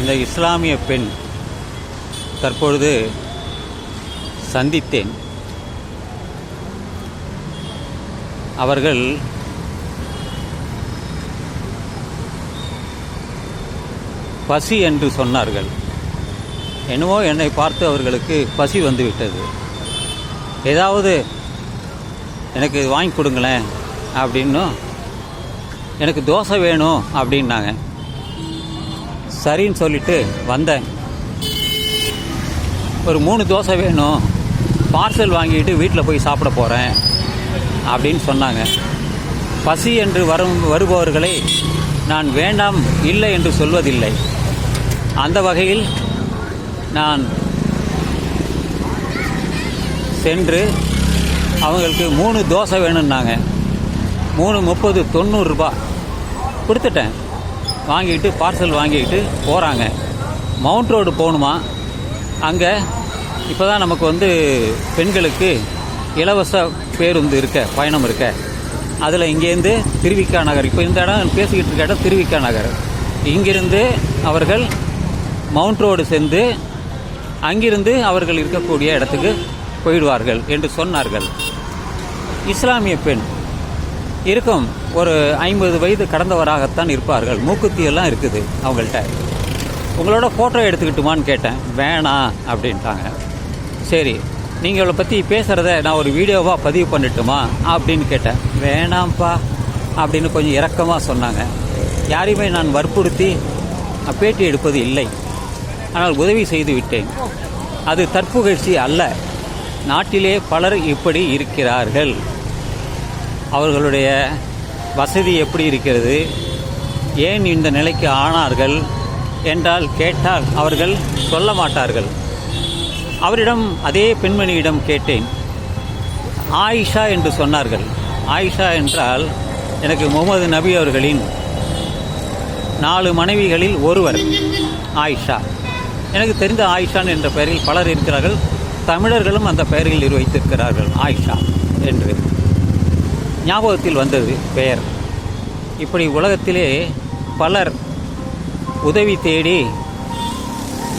இந்த இஸ்லாமிய பெண் தற்பொழுது சந்தித்தேன். அவர்கள் பசி என்று சொன்னார்கள். என்னவோ என்னை பார்த்து அவர்களுக்கு பசி வந்துவிட்டது. ஏதாவது எனக்கு இது வாங்கி கொடுங்களேன் அப்படின்னும் எனக்கு தோசை வேணும் அப்படின்னாங்க. சரின்னு சொல்லிட்டு வந்தேன். ஒரு மூணு தோசை வேணும். பார்சல் வாங்கிட்டு வீட்டில் போய் சாப்பிட போகிறேன் அப்படின்னு சொன்னாங்க. பசி என்று வரும் வருபவர்களை நான் வேண்டாம் இல்லை என்று சொல்வதில்லை. அந்த வகையில் நான் சென்று அவங்களுக்கு மூணு தோசை வேணும்னாங்க. மூணு முப்பது தொண்ணூறுரூபா கொடுத்துட்டேன். வாங்கிட்டு பார்சல் வாங்கிக்கிட்டு போகிறாங்க மவுண்ட் ரோடு போகணுமா? அங்கே இப்போ தான் நமக்கு வந்து பெண்களுக்கு இலவச பேருந்து இருக்க பயணம் இருக்க. அதில் இங்கேருந்து திருவிக்கா நகர். இப்போ இந்த இடம் பேசிக்கிட்டு இருக்க இடம் திருவிக்கா நகர். இங்கிருந்து அவர்கள் மவுண்ட் ரோடு சென்று அங்கிருந்து அவர்கள் இருக்கக்கூடிய இடத்துக்கு போயிடுவார்கள் என்று சொன்னார்கள். இஸ்லாமிய பெண். இருக்கும். ஒரு ஐம்பது வயது கடந்தவராகத்தான் இருப்பார்கள். மூக்குத்தியெல்லாம் இருக்குது அவங்கள்ட்ட. உங்களோட ஃபோட்டோ எடுத்துக்கிட்டுமான்னு கேட்டேன். வேணாம் அப்படின்ட்டாங்க. சரி நீங்கள் இவளை பற்றி பேசுகிறத நான் ஒரு வீடியோவாக பதிவு பண்ணட்டுமா அப்படின்னு கேட்டேன். வேணாம்ப்பா அப்படின்னு கொஞ்சம் இரக்கமாக சொன்னாங்க. யாரையுமே நான் வற்புறுத்தி பேட்டி எடுப்பது இல்லை. ஆனால் உதவி செய்து விட்டேன். அது தற்புகழ்ச்சி அல்ல. நாட்டிலே பலர் இப்படி இருக்கிறார்கள். அவர்களுடைய வசதி எப்படி இருக்கிறது? ஏன் இந்த நிலைக்கு ஆனார்கள்? என்றால் கேட்டால் அவர்கள் சொல்ல மாட்டார்கள். அவரிடம் அதே பெண்மணியிடம் கேட்டேன். ஆயிஷா என்று சொன்னார்கள். ஆயிஷா என்றால் எனக்கு முகமது நபி அவர்களின் நாலு மனைவிகளில் ஒருவர் ஆயிஷா. எனக்கு தெரிந்த ஆயிஷான் என்ற பெயரில் பலர் இருக்கிறார்கள். தமிழர்களும் அந்த பெயரில் வைத்திருக்கிறார்கள் ஆயிஷா என்று. ஞாபகத்தில் வந்தது பெயர். இப்படி உலகத்திலே பலர் உதவி தேடி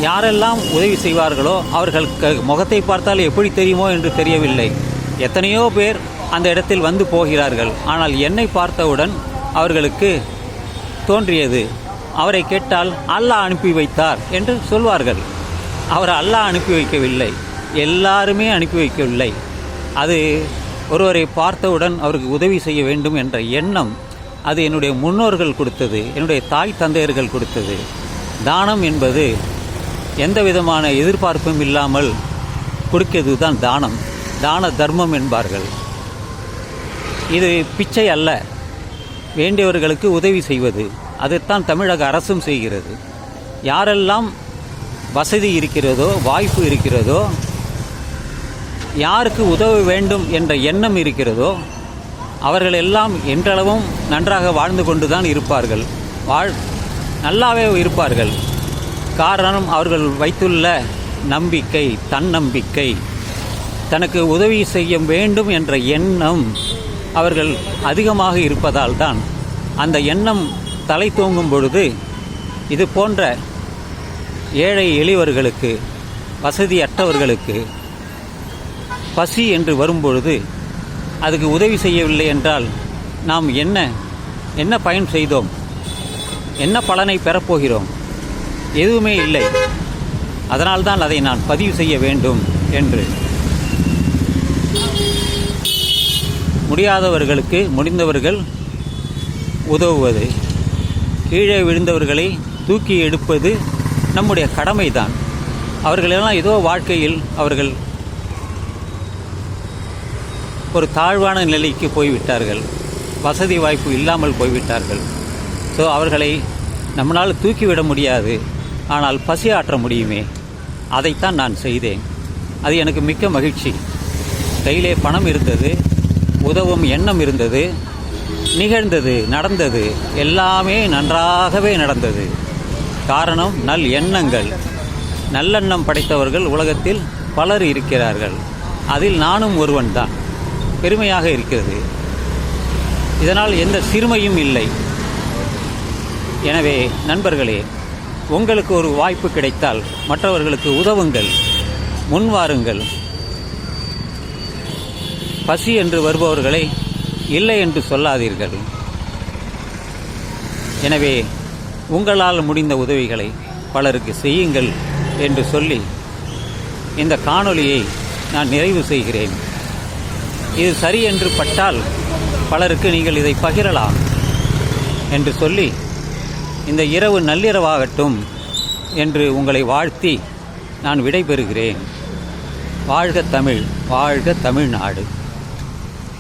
யாரெல்லாம் உதவி செய்வார்களோ அவர்கள் க முகத்தை பார்த்தால் எப்படி தெரியுமோ என்று தெரியவில்லை. எத்தனையோ பேர் அந்த இடத்தில் வந்து போகிறார்கள். ஆனால் என்னை பார்த்தவுடன் அவர்களுக்கு தோன்றியது அவரை கேட்டால் அல்லாஹ் அனுப்பி வைத்தார் என்று சொல்வார்கள். அவர் அல்லாஹ் அனுப்பி வைக்கவில்லை. எல்லாருமே அனுப்பி வைக்கவில்லை. அது ஒருவரை பார்த்தவுடன் அவருக்கு உதவி செய்ய வேண்டும் என்ற எண்ணம் அது என்னுடைய முன்னோர்கள் கொடுத்தது என்னுடைய தாய் தந்தையர்கள் கொடுத்தது. தானம் என்பது எந்த விதமான எதிர்பார்ப்பும் இல்லாமல் கொடுக்கிறது தான் தானம். தான தர்மம் என்பார்கள். இது பிச்சை அல்ல. வேண்டியவர்களுக்கு உதவி செய்வது. அதைத்தான் தமிழக அரசும் செய்கிறது. யாரெல்லாம் வசதி இருக்கிறதோ வாய்ப்பு இருக்கிறதோ யாருக்கு உதவ வேண்டும் என்ற எண்ணம் இருக்கிறதோ அவர்கள் எல்லாம் என்றளவும் நன்றாக வாழ்ந்து கொண்டு தான் இருப்பார்கள். வாழ் நல்லாவே இருப்பார்கள். காரணம் அவர்கள் வைத்துள்ள நம்பிக்கை தன்னம்பிக்கை. தனக்கு உதவி செய்ய வேண்டும் என்ற எண்ணம் அவர்கள் அதிகமாக இருப்பதால் தான் அந்த எண்ணம் தலை தூங்கும் பொழுது இது போன்ற ஏழை எளியவர்களுக்கு வசதியற்றவர்களுக்கு பசி என்று வரும்பொழுது அதுக்கு உதவி செய்யவில்லை என்றால் நாம் என்ன என்ன பயன் செய்தோம்? என்ன பலனை பெறப்போகிறோம்? எதுவுமே இல்லை. அதனால்தான் அதை நான் பதிவு செய்ய வேண்டும் என்று. முடியாதவர்களுக்கு முடிந்தவர்கள் உதவுவது கீழே விழுந்தவர்களை தூக்கி எடுப்பது நம்முடைய கடமைதான். அவர்களெல்லாம் ஏதோ வாழ்க்கையில் அவர்கள் ஒரு தாழ்வான நிலைக்கு போய்விட்டார்கள். வசதி வாய்ப்பு இல்லாமல் போய்விட்டார்கள். ஸோ அவர்களை நம்மளால் தூக்கிவிட முடியாது. ஆனால் பசி ஆற்ற முடியுமே? அதைத்தான் நான் செய்தேன். அது எனக்கு மிக்க மகிழ்ச்சி. கையிலே பணம் இருந்தது உதவும் எண்ணம் இருந்தது நிகழ்ந்தது நடந்தது எல்லாமே நன்றாகவே நடந்தது. காரணம் நல் எண்ணங்கள். நல்லெண்ணம் படைத்தவர்கள் உலகத்தில் பலர் இருக்கிறார்கள். அதில் நானும் ஒருவன்தான். பெருமையாக இருக்கிறது. இதனால் எந்த சிறுமையும் இல்லை. எனவே நண்பர்களே உங்களுக்கு ஒரு வாய்ப்பு கிடைத்தால் மற்றவர்களுக்கு உதவுங்கள் முன்வாருங்கள் பசி என்று வருபவர்களை இல்லை என்று சொல்லாதீர்கள். எனவே உங்களால் முடிந்த உதவிகளை பலருக்கு செய்யுங்கள் என்று சொல்லி இந்த காணொளியை நான் நிறைவு செய்கிறேன். இது சரி என்று பட்டால் பலருக்கு நீங்கள் இதை பகிரலாம் என்று சொல்லி இந்த இரவு நள்ளிரவாகட்டும் என்று உங்களை வாழ்த்தி நான் விடைபெறுகிறேன். வாழ்க தமிழ் வாழ்க தமிழ்நாடு.